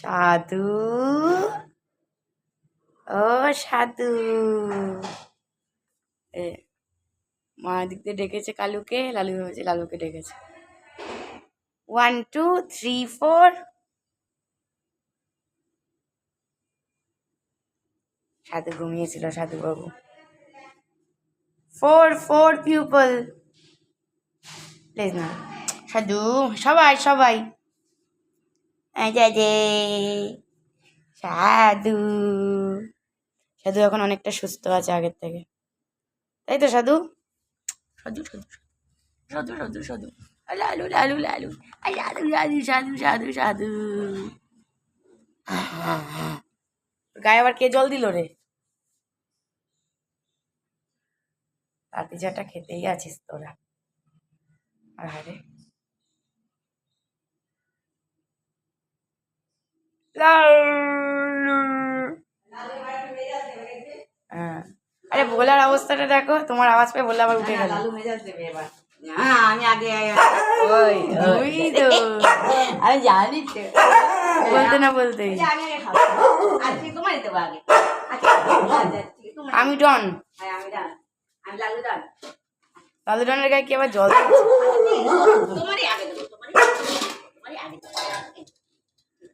সাধু? ও সাধু। এ, মা দিক দিয়ে ডেকেছে কালুকে, লালু ভেবেছে লালুকে ডেকেছে। ওয়ান টু থ্রি ফোর সাধু ঘুমিয়েছিল সাধু বাবু ফোর ফোর পিউপল প্লিজ না। সাধু, সবাই সবাই। এই যে যে সাধু। সাধু এখন অনেকটা সুস্থ আছে আগের থেকে। তাই তো সাধু? সাধু সাধু সাধু সাধু সাধু লালু লালু লালু। লালু লালু সাধু সাধু সাধু। গায়ে আবার কে জল দিল রে? রাতে চাটা খেতেই আছিস তোরা। আরে হ্যাঁ আরে ভোলার অবস্থাটা দেখো তোমার আওয়াজ পেয়ে ভোলা আবার উঠে গেল। আমি বলতে না বলতে। আমি ডন লালু ডনের গায়ে কি আবার জল তোমারই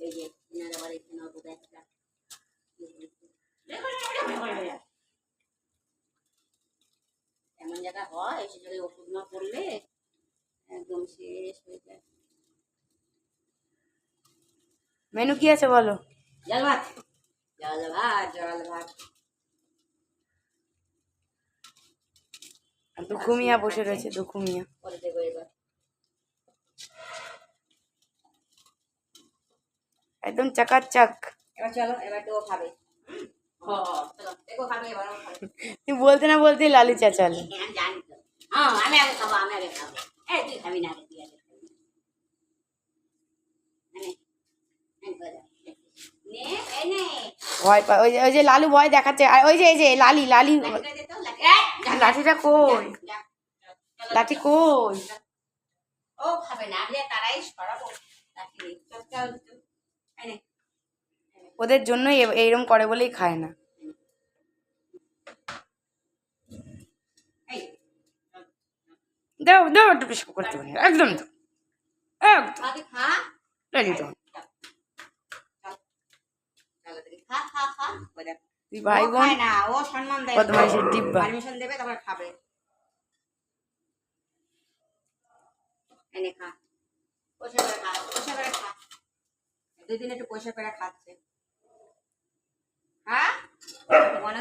এই যে এনার আবার এখানে কোথায় একটা এমন জায়গা হয় সে জায়গায় ওষুধ না পড়লে একদম শেষ হয়ে যায় মেনু কি আছে বলো? জল ভাত জল ভাত জল ভাত আর দুঃখু মিয়া বসে রয়েছে দুঃখু মিয়া পরে দেবো একদম চাকাচাক এবার চলো তুই বলতে না বলতে লালু চাচাল ভয় পায় ওই ওই যে লালু ভয় দেখাচ্ছে। আর ওই যে এই যে লালি লালি। লাঠিটা কই? লাঠি কই? ও খাবে না তারাই সরাবো। ওদের জন্য এইরকম করে বলেই খায় না। দাও দাও একটু পেশাব করতে পারি একদম তো। একদম। দেবে খাবে। এনে পয়সা করে দুদিন একটু পয়সা পেরা খাচ্ছে।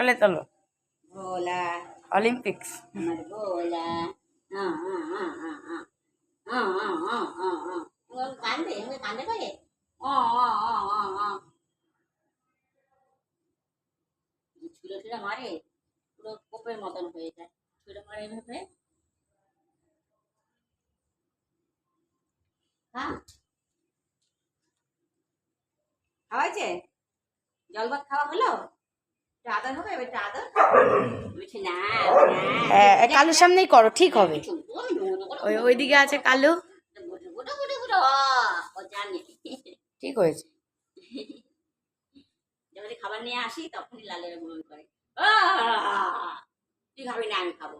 সকালে চলো অলিম্পিক্স ছুড়ে ছুড়ে মারে পুরো কোপের মতন হয়ে যায় ছুড়ে মারে এভাবে হ্যাঁ খাওয়াইছে জলভাত খাওয়া হলো কালুর সামনেই করো ঠিক হবে। ওই ওইদিকে আছে কালু। ঠিক হয়েছে। যখন খাবার নিয়ে আসি তখনই লালেরগুলো করে। তুই খাবি না আমি খাব।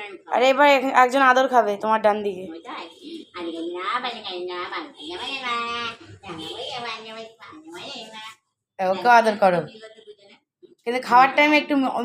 না আরে এবার একজন আদর খাবে তোমার ডান দিকে। ওকেও আদর করো। কিন্তু খাওয়ার টাইমে একটু